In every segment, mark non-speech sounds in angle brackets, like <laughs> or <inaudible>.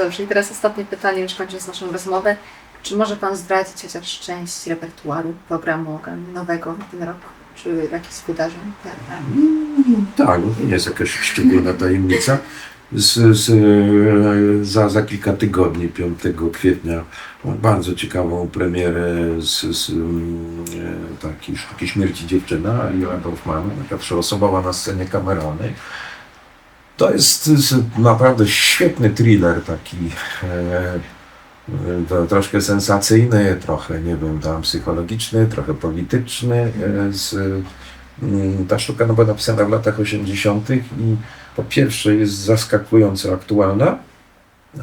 Dobrze, i teraz ostatnie pytanie, już kończąc naszą rozmowę. Czy może Pan zdradzić chociaż część repertuaru programu nowego na ten rok? Czy jakichś wydarzeń? teatralnych? Tak, jest jakaś szczególna tajemnica. Z, z, za, za kilka tygodni, 5 kwietnia, bardzo ciekawą premierę z, z mm, e, takiej sztuki śmierci dziewczyna Aliona Dorfmana, taka trzyosobowa na scenie kameralnej. To jest naprawdę świetny thriller, taki e, e, troszkę sensacyjny, trochę, nie wiem, tam psychologiczny, trochę polityczny. E, z, Mm, Ta sztuka no, była napisana w latach 80. i po pierwsze jest zaskakująco aktualna,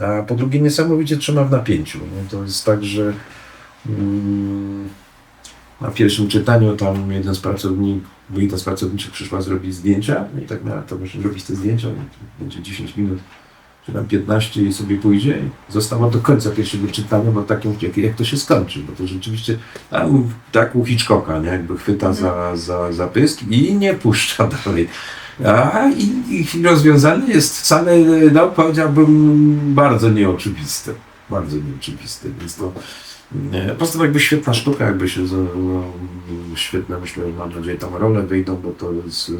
a po drugie niesamowicie trzyma w napięciu. Nie? To jest tak, że mm, na pierwszym czytaniu tam jeden z pracowników, bo jedna z pracowniczych przyszła zrobić zdjęcia i tak miała to właśnie zrobić te zdjęcia, będzie 10 minut czy tam 15 i sobie pójdzie i została do końca pierwszego czytania, bo takim jak, jak to się skończy, bo to rzeczywiście a, u- tak u Hitchcocka, nie? jakby chwyta za, za, za pysk i nie puszcza <laughs> dalej. A, i, I rozwiązanie jest wcale, no powiedziałbym, bardzo nieoczywiste. Bardzo nieoczywiste, więc to po prostu jakby świetna sztuka, jakby się, no, świetne, myślę, mam nadzieję, tam role wyjdą, bo to jest...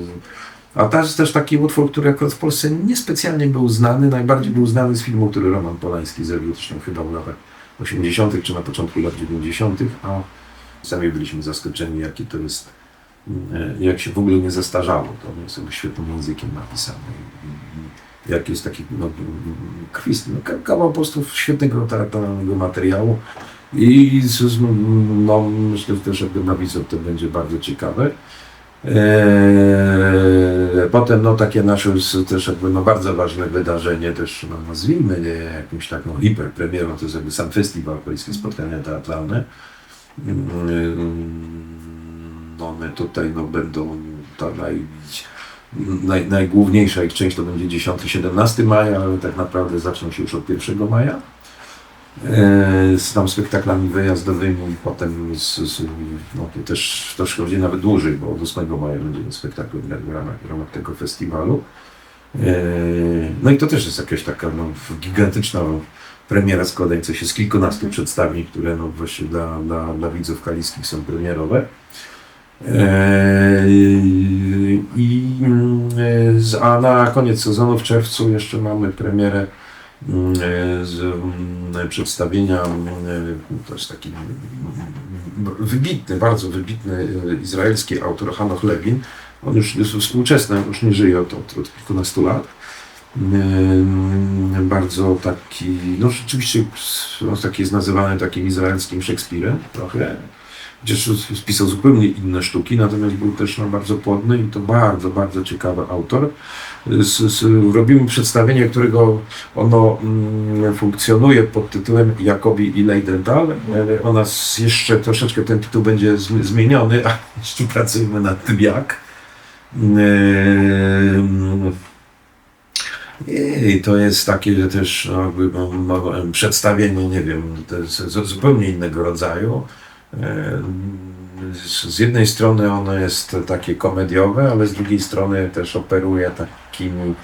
A jest też taki utwór, który akurat w Polsce niespecjalnie był znany, najbardziej był znany z filmu, który Roman Polański zrobił, zresztą chyba w latach 80. czy na początku lat 90., a sami byliśmy zaskoczeni, jaki to jest, e, jak się w ogóle nie zestarzało. To jest jakby świetnym językiem napisane. Jak jest taki no, no, ka- kawał po prostu świetnego teatralnego materiału. I no, myślę że też, jakby na widzów to będzie bardzo ciekawe. Eee, Potem no, takie nasze też jakby no, bardzo ważne wydarzenie, też no, nazwijmy je jakimś taką hiperpremierą, to jest jakby sam festiwal Polskie Spotkania Teatralne. Mm, One tutaj no, będą ta naj, naj, najgłówniejsza ich część to będzie 10-17 maja, ale tak naprawdę zaczną się już od 1 maja. E, z tam spektaklami wyjazdowymi, potem z, z, no, to też troszkę będzie nawet dłużej, bo od 8 maja będzie spektakl w ramach, w ramach tego festiwalu. E, No i to też jest jakaś taka no, gigantyczna premiera składająca się z kilkunastu przedstawień, które no, właśnie dla, dla, dla widzów kaliskich są premierowe. E, I, a na koniec sezonu w czerwcu jeszcze mamy premierę z mm, przedstawienia, mm, to jest taki mm, wybitny, bardzo wybitny e, izraelski autor Hanoch Lewin. On już jest współczesny, już nie żyje od, od, od kilkunastu lat. Bardzo taki, no rzeczywiście no, taki jest nazywany takim izraelskim Szekspirem trochę. Chociaż spisał zupełnie inne sztuki, natomiast był też no, bardzo płodny i to bardzo, bardzo ciekawy autor. Z, robimy przedstawienie, którego ono mm, funkcjonuje pod tytułem Jakobi i Leidenthal. E, Ona s- jeszcze troszeczkę ten tytuł będzie zm- zmieniony, a jeszcze pracujemy nad tym jak. Ym, i to jest takie też no, jakby, no, no, przedstawienie, nie wiem, zupełnie innego rodzaju. E, Z jednej strony ono jest takie komediowe, ale z drugiej strony też operuje takimi.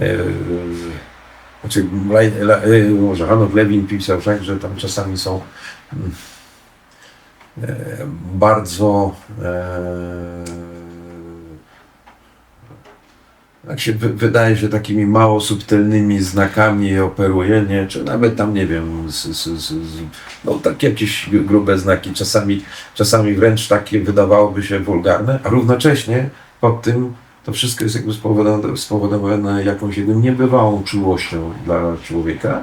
E, znaczy, e, może Hanok Lewin pisał że tam czasami są mm, bardzo tak się wy- wydaje, że takimi mało subtelnymi znakami operuje, nie? czy nawet tam, nie wiem, z, z, z, no takie jakieś grube znaki, czasami, czasami wręcz takie wydawałoby się wulgarne, a równocześnie pod tym to wszystko jest jakby spowodowane, spowodowane jakąś jedną niebywałą czułością dla człowieka.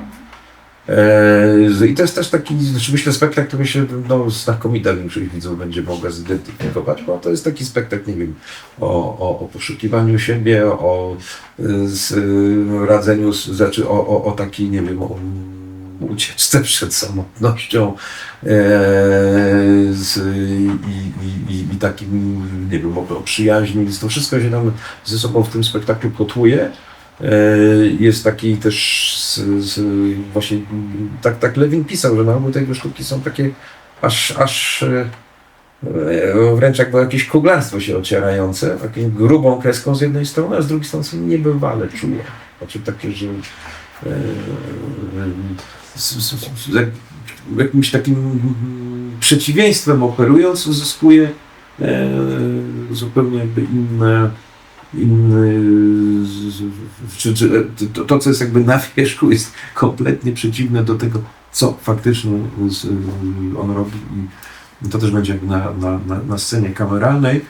E, I to jest też taki, myślę, spektakl, który się no, znakomita większość widzów będzie mogła zidentyfikować, bo to jest taki spektakl, nie wiem, o, o, o poszukiwaniu siebie, o z, radzeniu, z, znaczy o, o, o takiej, nie wiem, o ucieczce przed samotnością e, z, i, i, i, takim, nie wiem, o, o przyjaźni, to wszystko się nam ze sobą w tym spektaklu kotłuje. E, Jest taki też z, z, właśnie tak, tak Lewin pisał, że na ogół tego sztuki są takie aż, aż e, e, wręcz jakby jakieś kuglarstwo się ocierające, taką grubą kreską z jednej strony, a z drugiej strony są niebywale czułe. Znaczy takie, że jakimś takim przeciwieństwem operując, uzyskuje zupełnie inne, inny, to, to, co jest jakby na wierzchu, jest kompletnie przeciwne do tego, co faktycznie on robi. I to też będzie na, na, na, na scenie kameralnej.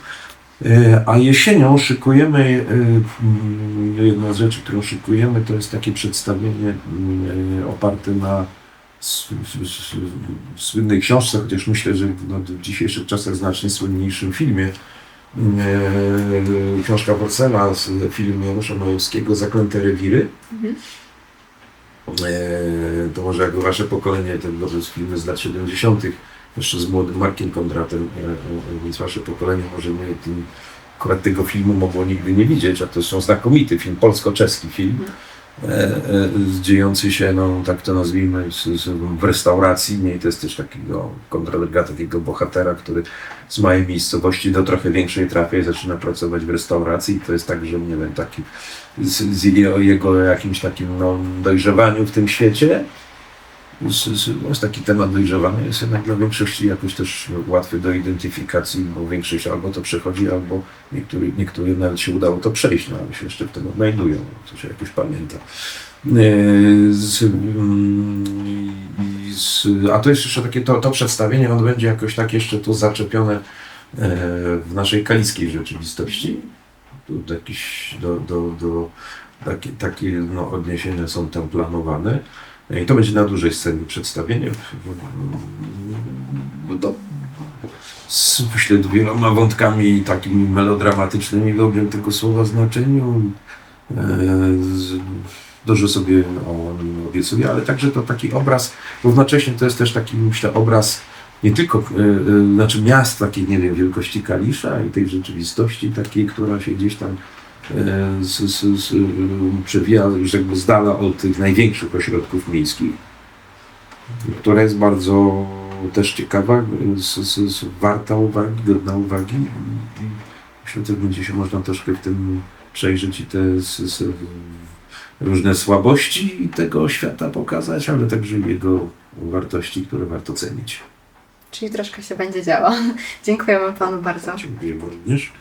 E, A jesienią szykujemy, e, mm, jedna z rzeczy, którą szykujemy, to jest takie przedstawienie mm, oparte na słynnej książce, chociaż myślę, że no, w dzisiejszych czasach znacznie słynniejszym filmie. E, Książka Porcela z filmu Janusza Majewskiego Zaklęte rewiry. Mhm. E, To może jako wasze pokolenie, to może z filmy z lat 70., jeszcze z młodym Markiem Kondratem, e, e, więc wasze pokolenie może nie, tym, akurat tego filmu mogło nigdy nie widzieć, a to są znakomity film, polsko-czeski film, e, dziejący się, no tak to nazwijmy, w restauracji, nie, to jest też takiego Kondrat takiego bohatera, który z małej miejscowości do trochę większej trafia i zaczyna pracować w restauracji i to jest tak, że nie wiem, taki z, z jego jakimś takim no, dojrzewaniu w tym świecie. Z, taki temat dojrzewania jest jednak dla większości jakoś też łatwy do identyfikacji, bo większość albo to przechodzi, albo niektóry, nawet się udało to przejść, no ale się jeszcze w tym odnajdują, to się jakoś pamięta. E, Z, mm, z, a to jest jeszcze takie, to, to przedstawienie, ono będzie jakoś tak jeszcze tu zaczepione e, w naszej kaliskiej rzeczywistości. Tu jakieś do, do, do, takie, takie no, odniesienia są tam planowane. I to będzie na dużej scenie przedstawienie. To z myślę wieloma wątkami takimi melodramatycznymi w dobrym tego słowa znaczeniu. E, Dużo sobie o nim obiecuję, ale także to taki obraz, równocześnie to jest też taki, myślę, obraz nie tylko, e, e, znaczy miast takiej, nie wiem, wielkości Kalisza i tej rzeczywistości takiej, która się gdzieś tam z, z, z, e, przewija już jakby z dala od tych największych ośrodków miejskich, która jest bardzo też ciekawa, z, z, z, warta uwagi, godna uwagi. Myślę, że będzie się można troszkę w tym przejrzeć i te z, z, różne słabości tego świata pokazać, ale także jego wartości, które warto cenić. Czyli troszkę się będzie działo. Dziękujemy Panu bardzo. Dziękuję również.